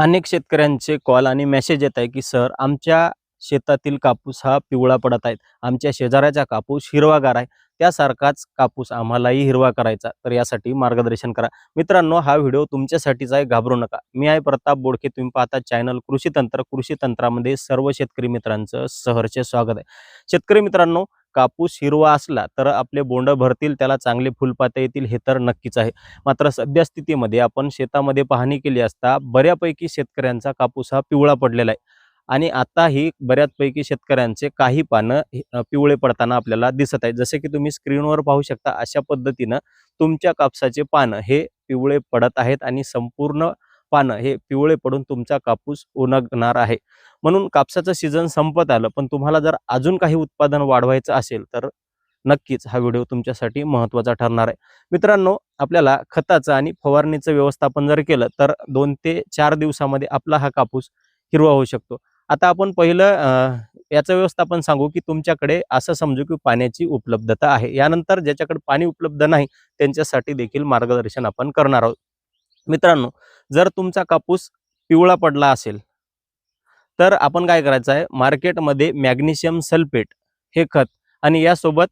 अनेक शेतकऱ्यांचे कॉल आणि मेसेज येत आहे की सर आमच्या शेतातील कापूस हा पिवळा पडत आहे. आमच्या शेजाऱ्याचा कापूस हिरवागार आहे. त्यासारखाच कापूस आम्हालाही हिरवा करायचा तर यासाठी मार्गदर्शन करा. मित्रांनो हा व्हिडिओ तुमच्यासाठीच आहे. घाबरू नका. मी आहे प्रताप बोडके. तुम्ही पाहता चॅनल कृषी तंत्र. कृषी तंत्रामध्ये सर्व शेतकरी मित्रांचं सहर्ष स्वागत आहे. शेतकरी मित्रांनो कापूस हिरवा असला तर आपले बोंड भरतील त्याला चांगले फुलपाते येतील हे तर नक्कीच आहे. मात्र सध्या स्थितीमध्ये आपण शेतामध्ये पाहणी केली असता बऱ्यापैकी शेतकऱ्यांचा कापूस हा पिवळा पडलेला आहे. आणि आताही बऱ्याचपैकी शेतकऱ्यांचे काही पानं हे, पिवळे पडताना आपल्याला दिसत आहेत जसे की तुम्ही स्क्रीनवर पाहू शकता अशा पद्धतीनं तुमच्या कापसाचे पानं हे पिवळे पडत आहेत आणि संपूर्ण पानं हे पिवळे पडून तुमचा कापूस उणगणार आहे. म्हणून कापसाचं सीझन संपत आलं पण तुम्हाला जर अजून काही उत्पादन वाढवायचं असेल तर नक्कीच हा व्हिडिओ तुमच्यासाठी महत्त्वाचा ठरणार आहे. मित्रांनो आपल्याला खताचं आणि फवारणीचं व्यवस्थापन जर केलं तर दोन ते चार दिवसामध्ये आपला हा कापूस हिरवा होऊ शकतो. आता आपण पहिलं याचं व्यवस्थापन सांगू की तुमच्याकडे असं समजू की पाण्याची उपलब्धता आहे. यानंतर ज्याच्याकडे पाणी उपलब्ध नाही त्यांच्यासाठी देखील मार्गदर्शन आपण करणार आहोत. मित्रांनो जर तुमचा कापूस पिवळा पडला असेल तर आपण काय करायचं आहे? मार्केटमध्ये मॅग्नेशियम सल्फेट हे खत आणि यासोबत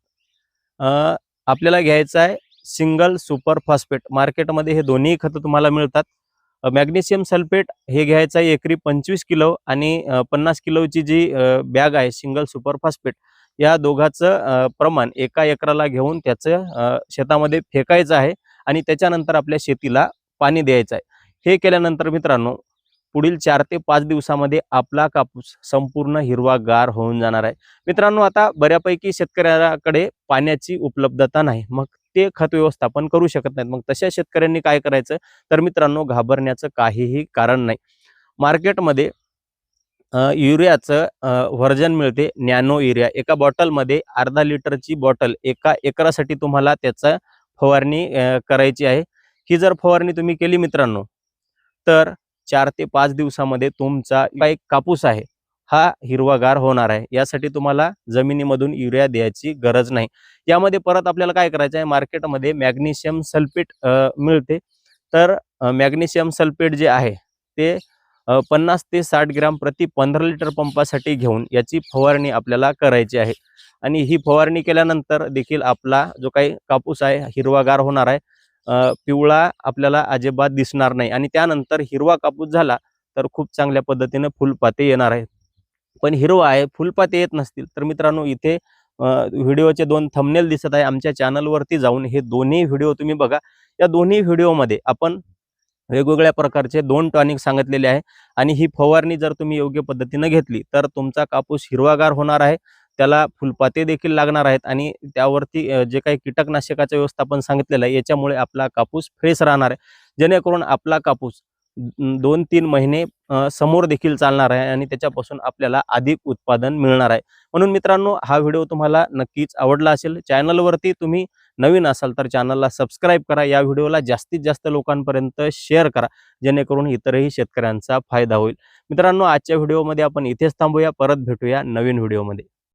आपल्याला घ्यायचं आहे सिंगल सुपर फॉस्फेट. मार्केटमध्ये हे दोन्ही खतं तुम्हाला मिळतात. मॅग्नेशियम सल्फेट हे घ्यायचं आहे एकरी पंचवीस किलो आणि पन्नास किलोची जी बॅग आहे सिंगल सुपर फॉस्फेट या दोघाचं प्रमाण एका एकराला घेऊन त्याचं शेतामध्ये फेकायचं आहे आणि त्याच्यानंतर आपल्या शेतीला पाणी द्यायचं आहे. हे केल्यानंतर मित्रांनो पुढील चार ते पाच दिवसामध्ये आपला कापूस संपूर्ण हिरवागार होऊन जाणार आहे. मित्रांनो आता बऱ्यापैकी शेतकऱ्याकडे पाण्याची उपलब्धता नाही. मग ते खत व्यवस्थापन करू शकत नाहीत. मग तशा शेतकऱ्यांनी काय करायचं? तर मित्रांनो घाबरण्याचं काहीही कारण नाही. मार्केटमध्ये युरियाचं व्हर्जन मिळते. Nano urea. एका बॉटलमध्ये अर्धा लिटरची बॉटल एका एकरासाठी तुम्हाला त्याचा फवारणी करायची आहे. ही जर फवारणी तुम्ही केली मित्रांनो तर चार ते पाच दिवसामध्ये तुमचा एक कापूस आहे हा हिरवागार होणार आहे. यासाठी तुम्हाला जमिनीमधून युरिया द्यायची गरज नाही. यामध्ये परत आपल्याला काय करायचं आहे? मार्केटमध्ये मॅग्नेशियम सल्फेट मिळते. तर मॅग्नेशियम सल्फेट जे आहे ते पन्नास ते साठ ग्रॅम प्रति पंधरा लिटर पंपासाठी घेऊन याची फवारणी आपल्याला करायची आहे. आणि ही फवारणी केल्यानंतर देखील आपला जो काही कापूस आहे हिरवागार होणार आहे. पिवळा आपल्याला अजिबात दिसणार नाही आणि त्यानंतर हिरवा कापूस झाला तर खूप चांगल्या पद्धतीने फुलपाते येणार आहेत. पण हिरवा आहे फुलपाते येत नसतील तर मित्रांनो इथे व्हिडिओचे दोन थंबनेल दिसत आहे. आमच्या चॅनलवरती जाऊन हे दोन्ही व्हिडिओ तुम्ही बघा. या दोन्ही व्हिडिओमध्ये आपण वेगवेगळ्या प्रकारचे दोन टॉनिक सांगितलेले आहे आणि ही फवारणी जर तुम्ही योग्य पद्धतीनं घेतली तर तुमचा कापूस हिरवागार होणार आहे. त्याला फुलपाते देखील लागणार आहेत आणि त्यावरती जे काही कीटकनाशकाचं व्यवस्थापन सांगितलेलं आहे याच्यामुळे आपला कापूस फ्रेश राहणार आहे. जेणेकरून आपला कापूस दोन तीन महिने समोर देखील चालणार आहे आणि त्याच्यापासून आपल्याला अधिक उत्पादन मिळणार आहे. म्हणून मित्रांनो हा व्हिडिओ तुम्हाला नक्कीच आवडला असेल. चॅनलवरती तुम्ही नवीन असाल तर चॅनलला सबस्क्राईब करा. या व्हिडिओला जास्तीत जास्त लोकांपर्यंत शेअर करा. जेणेकरून इतरही शेतकऱ्यांचा फायदा होईल. मित्रांनो आजच्या व्हिडिओमध्ये आपण इथेच थांबूया. परत भेटूया नवीन व्हिडिओमध्ये.